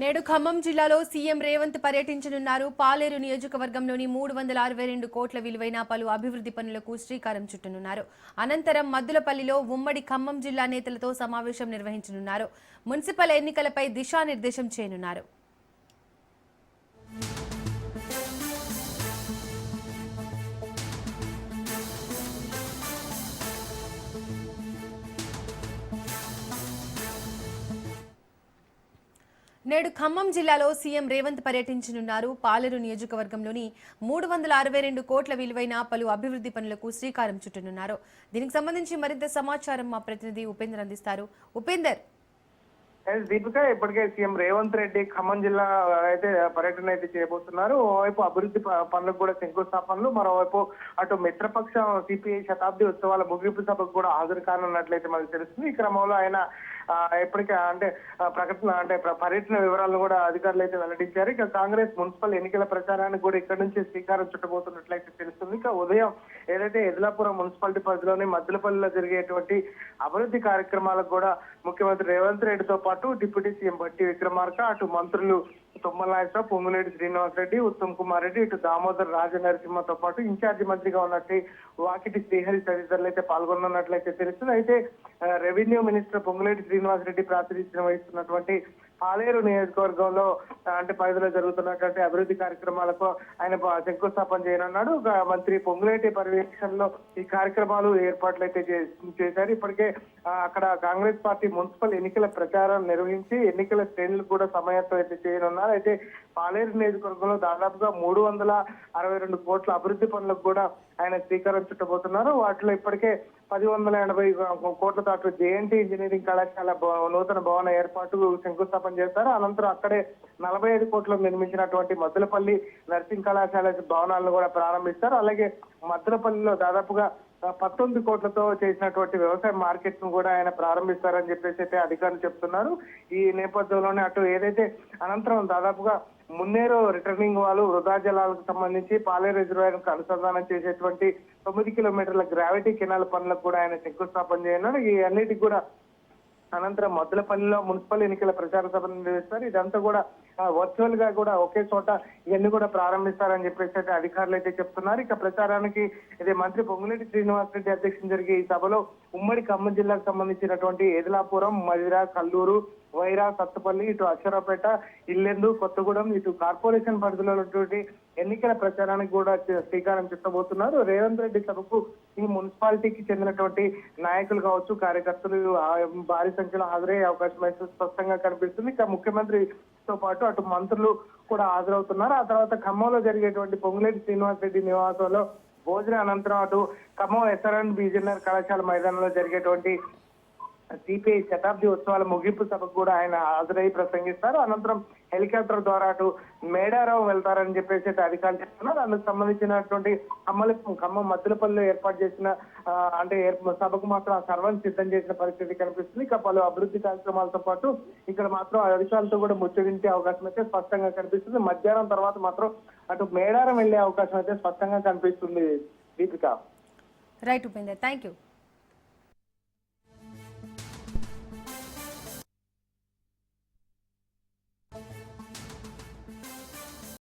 నేడు ఖమ్మం జిల్లాలో సీఎం రేవంత్ పర్యటించనున్నారు. పాలేరు నియోజకవర్గంలోని మూడు వందల అరవై రెండు కోట్ల విలువైన పలు అభివృద్ధి పనులకు శ్రీకారం చుట్టనున్నారు. అనంతరం మద్దులపల్లిలో ఉమ్మడి ఖమ్మం జిల్లా నేతలతో సమావేశం నిర్వహించనున్నారు. మున్సిపల్ ఎన్నికలపై దిశానిర్దేశం చేయనున్నారు. నేడు ఖమ్మం జిల్లాలో సీఎం రేవంత్ పర్యటించనున్నారు. పాలేరు నియోజకవర్గంలోని మూడు వందల అరవై రెండు కోట్ల విలువైన పలు అభివృద్ధి పనులకు శ్రీకారం చుట్టనున్నారు. దీనికి సంబంధించి మరింత సమాచారం మా ప్రతినిధి ఉపేందర్ అందిస్తారు. ఉపేందర్. దీపిక ఇప్పటికే సీఎం రేవంత్ రెడ్డి ఖమ్మం జిల్లా అయితే పర్యటన అయితే చేయబోతున్నారు. ఓవైపు అభివృద్ధి పనులకు కూడా శంకుస్థాపనలు మరోవైపు అటు మిత్రపక్షం సిపిఐ శతాబ్ది ఉత్సవాల ముగింపు సభకు కూడా హాజరు కానున్నట్లయితే మనకు తెలుస్తుంది. ఈ క్రమంలో ఆయన ఎప్పటికీ అంటే ప్రకటన అంటే పర్యటన వివరాలను కూడా అధికారులు అయితే వెల్లడించారు. ఇక కాంగ్రెస్ మున్సిపల్ ఎన్నికల ప్రచారానికి కూడా ఇక్కడ నుంచి శ్రీకారం చుట్టబోతున్నట్లయితే తెలుస్తుంది. ఇక ఉదయం ఏదైతే ఎదిలాపురం మున్సిపాలిటీ పరిధిలోని మద్దులపల్లిలో జరిగేటువంటి అభివృద్ధి కార్యక్రమాలకు కూడా ముఖ్యమంత్రి రేవంత్ రెడ్డితో పాటు డిప్యూటీ సీఎం బట్టి విక్రమార్క అటు మంత్రులు తుమ్మల నాగేశ్వరరావు పొంగులేటి శ్రీనివాస్ రెడ్డి ఉత్తమ్ కుమార్ రెడ్డి ఇటు దామోదర్ రాజనరసింహతో పాటు ఇన్ఛార్జి మంత్రిగా ఉన్నట్టు వాకిటి శ్రీహరి తదితరులు అయితే పాల్గొన్నట్లయితే తెలుస్తుంది. అయితే రెవెన్యూ మినిస్టర్ పొంగులేటి శ్రీనివాస్ రెడ్డి ప్రాతినిధ్యం వహిస్తున్నటువంటి పాలేరు నియోజకవర్గంలో అంటే పరిధిలో జరుగుతున్నటువంటి అభివృద్ధి కార్యక్రమాలకు ఆయన శంకుస్థాపన చేయనున్నాడు. మంత్రి పొంగులేటి పర్యవేక్షణలో ఈ కార్యక్రమాలు ఏర్పాట్లు అయితే చే- చేశారు. ఇప్పటికే అక్కడ కాంగ్రెస్ పార్టీ మున్సిపల్ ఎన్నికల ప్రచారం నిర్వహించి ఎన్నికల శ్రేణులు కూడా సమయత్వం అయితే చేయనున్నారు. అయితే పాలేరు నియోజకవర్గంలో దాదాపుగా మూడు వందల అరవై రెండు కోట్ల అభివృద్ధి పనులకు కూడా ఆయన శ్రీకారం చుట్టబోతున్నారు వాటిలో ఇప్పటికే పది వందల ఎనభై కోట్ల దాటు జేఎన్టీ ఇంజనీరింగ్ కళాశాల భవ- నూతన భవన ఏర్పాటు శంకుస్థాపన చేస్తారు. అనంతరం అక్కడే నలభై ఐదు కోట్లు నిర్మించినటువంటి మద్దులపల్లి నర్సింగ్ కళాశాల భవనాలను కూడా ప్రారంభిస్తారు. అలాగే మద్దులపల్లిలో దాదాపుగా పంతొమ్మిది కోట్లతో చేసినటువంటి వ్యవసాయ మార్కెట్ను కూడా ఆయన ప్రారంభిస్తారని చెప్పేసి అయితే అధికారులు చెప్తున్నారు. ఈ నేపథ్యంలోనే అటు ఏదైతే అనంతరం దాదాపుగా మున్నేరు రిటర్నింగ్ వాళ్ళు వృధా జలాలకు సంబంధించి పాలే రిజర్వాయర్కు అనుసంధానం చేసేటువంటి తొమ్మిది కిలోమీటర్ల గ్రావిటీ కెనాల్ పనులకు కూడా ఆయన శంకుస్థాపన చేయనున్నారు. ఈ అన్నిటికి కూడా అనంతరం మొదలపల్లిలో మున్సిపల్ ఎన్నికల ప్రచార సభను నిర్వహిస్తారు. ఇదంతా కూడా వర్చువల్గా కూడా ఒకే చోట ఇవన్నీ కూడా ప్రారంభిస్తారని చెప్పేసి అయితే అధికారులు అయితే చెప్తున్నారు. ఇక ప్రచారానికి ఇది మంత్రి పొంగులేటి శ్రీనివాస్ రెడ్డి అధ్యక్షం జరిగే ఈ సభలో ఉమ్మడి ఖమ్మం జిల్లాకు సంబంధించినటువంటి ఏదిలాపురం మధిర కల్లూరు వైరా సత్తపల్లి ఇటు అక్షరాపేట ఇల్లెందు కొత్తగూడెం ఇటు కార్పొరేషన్ పరిధిలో ఉన్నటువంటి ఎన్నికల ప్రచారానికి కూడా శ్రీకారం చుట్టబోతున్నారు. రేవంత్ రెడ్డి సభకు ఈ మున్సిపాలిటీకి చెందినటువంటి నాయకులు కావచ్చు కార్యకర్తలు భారీ సంఖ్యలో హాజరయ్యే అవకాశం అయితే స్పష్టంగా కనిపిస్తుంది. ఇక ముఖ్యమంత్రితో పాటు అటు మంత్రులు కూడా హాజరవుతున్నారు. ఆ తర్వాత ఖమ్మంలో జరిగేటువంటి పొంగులేటి శ్రీనివాస్ రెడ్డి నివాసంలో భోజన అనంతరం అటు ఖమ్మం ఎస్ఆర్ఎన్ బీజేఆర్ కళాశాల మైదానంలో జరిగేటువంటి సిపిఐ శతాబ్ది ఉత్సవాల ముగింపు సభకు కూడా ఆయన హాజరై ప్రసంగిస్తారు. అనంతరం హెలికాప్టర్ ద్వారా అటు మేడారావు వెళ్తారని చెప్పేసి అయితే అధికారులు చెప్తున్నారు. అందుకు సంబంధించినటువంటి ఖమ్మల ఖమ్మం మద్దులపల్లిలో ఏర్పాటు చేసిన అంటే ఏర్ప- సభకు మాత్రం ఆ సర్వం సిద్ధం చేసిన పరిస్థితి కనిపిస్తుంది. ఇక పలు అభివృద్ధి కార్యక్రమాలతో పాటు ఇక్కడ మాత్రం అధికారులతో కూడా ముచ్చటించే అవకాశం అయితే స్పష్టంగా కనిపిస్తుంది. మధ్యాహ్నం తర్వాత మాత్రం అటు మేడారం వెళ్ళే అవకాశం అయితే స్పష్టంగా కనిపిస్తుంది Deepika. Right Upender thank you